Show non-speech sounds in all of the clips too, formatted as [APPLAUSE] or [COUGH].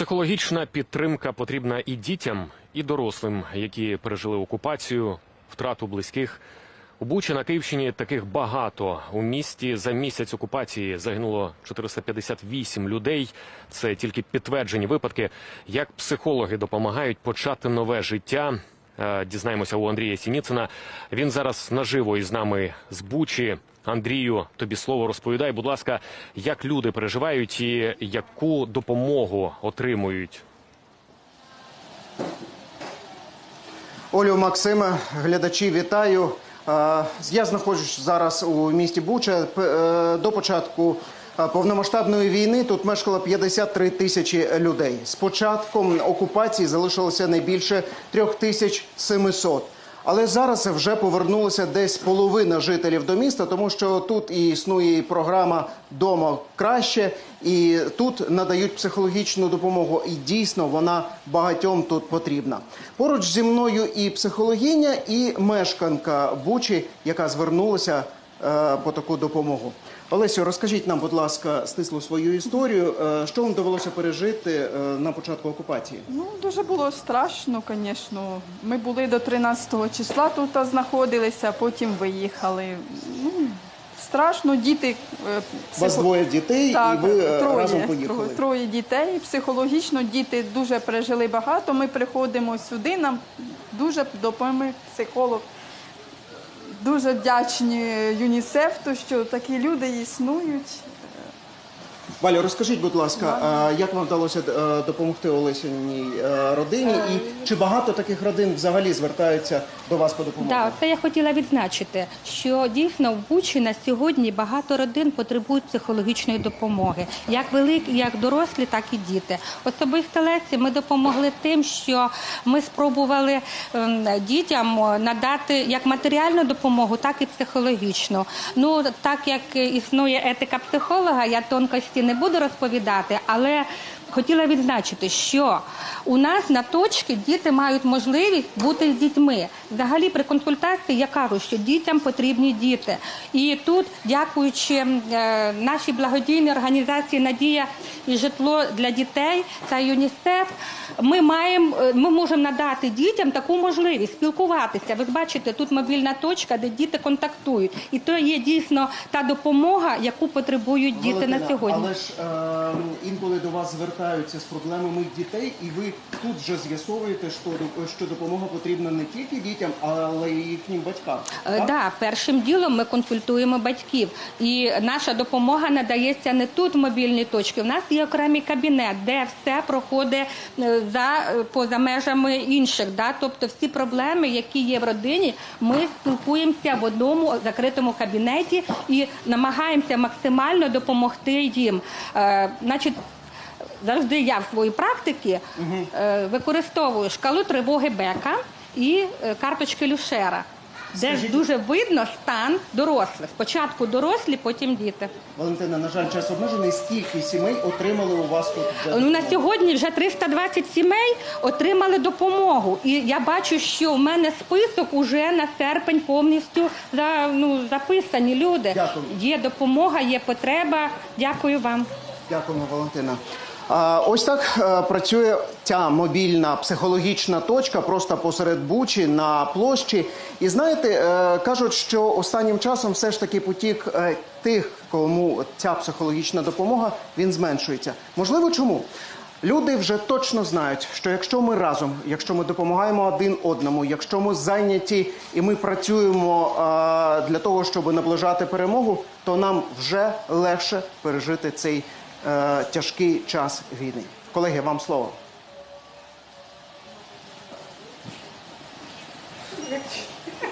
Психологічна підтримка потрібна і дітям, і дорослим, які пережили окупацію, втрату близьких. У Бучі на Київщині таких багато. У місті за місяць окупації загинуло 458 людей. Це тільки підтверджені випадки. Як психологи допомагають почати нове життя? Е, Дізнаємося у Андрія Сініцина. Він зараз наживо із нами з Бучі. Андрію, тобі слово розповідай, будь ласка, як люди переживають і яку допомогу отримують? Олю Максиме, глядачі, вітаю. Е, Я знаходжусь зараз у місті Буча. Е, До початку повномасштабної війни тут мешкало 53 тисячі людей. З початком окупації залишилося не більше 3700. Але зараз вже повернулося десь половина жителів до міста, тому що тут і існує програма Дома краще, і тут надають психологічну допомогу. І дійсно вона багатьом тут потрібна. Поруч зі мною і психологиня, і мешканка Бучі, яка звернулася е, по таку допомогу. Олесю, розкажіть нам, будь ласка, стисло свою історію. Е, що вам довелося пережити е, на початку окупації? Ну, дуже було страшно, звісно. Ми були до 13 числа тут знаходилися, потім виїхали. Ну, страшно, діти. е, У вас двоє дітей, Так, і ви троє, разом поїхали. троє, дітей. Психологічно діти дуже пережили багато. Ми приходимо сюди, нам дуже допоміг психолог. Дуже вдячні ЮНІСЕФ, що такі люди існують. Валю, розкажіть, будь ласка, а як вам вдалося е, допомогти Олесяній е, родині? І чи багато таких родин взагалі звертаються до вас по допомогу? Да, це я хотіла відзначити, що дійсно в Бучі на сьогодні багато родин потребують психологічної допомоги, як великі, як дорослі, так і діти. Особисто Лесі ми допомогли тим, що ми спробували ем, дітям надати як матеріальну допомогу, так і психологічну. Ну так як існує етика психолога, я тонкості не буду розповідати, але Хотіла відзначити, що у нас на точці діти мають можливість бути з дітьми. Взагалі при консультації я кажу, що дітям потрібні діти. І тут, дякуючи е, нашій благодійній організації Надія і житло для дітей та ЮНІСЕФ, ми маємо е, ми можемо надати дітям таку можливість спілкуватися. Ви бачите, тут мобільна точка, де діти контактують, і то є дійсно та допомога, яку потребують діти Валентина, на сьогодні. Але ж е, інколи до вас звертаються з проблемами дітей, і ви тут же з'ясовуєте, що, що допомога потрібна не тільки дітям, але й їхнім батькам. Е, так? Да, першим ділом ми консультуємо батьків, і наша допомога надається не тут в мобільній точці. У нас є окремий кабінет, де все проходить е, за е, поза межами інших. Да? Тобто всі проблеми, які є в родині, ми спілкуємося в одному закритому кабінеті і намагаємося максимально допомогти їм. Е, значить, завжди я в своїй практиці е, використовую шкалу тривоги Бека і е, карточки Люшера. Де ж Скажіть- дуже видно стан дорослих. Спочатку дорослі, потім діти. Валентина, на жаль, час обмежений. Скільки сімей отримали у вас тут? вже Ну, на допомогу? сьогодні вже 320 сімей отримали допомогу. І я бачу, що в мене список уже на серпень повністю за, ну, записані люди. Дякую. Є допомога, є потреба. Дякую вам. Дякуємо, Валентина. Ось так е, працює ця мобільна психологічна точка просто посеред Бучі на площі. І знаєте, е, кажуть, що останнім часом все ж таки потік е, тих, кому ця психологічна допомога, він зменшується. Можливо, чому? Люди вже точно знають, що якщо ми разом, якщо ми допомагаємо один одному, якщо ми зайняті і ми працюємо для того, щоб наближати перемогу, то нам вже легше пережити цей е, тяжкий час війни. Колеги, вам слово. [LAUGHS]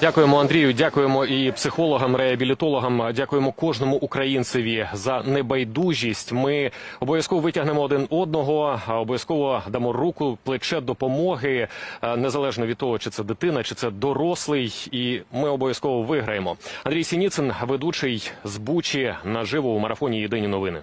Дякуємо Андрію, дякуємо і психологам, реабілітологам. Дякуємо кожному українцеві за небайдужість. Ми обов'язково витягнемо один одного, обов'язково дамо руку, плече допомоги, е, незалежно від того, чи це дитина, чи це дорослий. І ми обов'язково виграємо. Андрій Сініцин, ведучий з Бучі наживо у марафоні Єдині новини.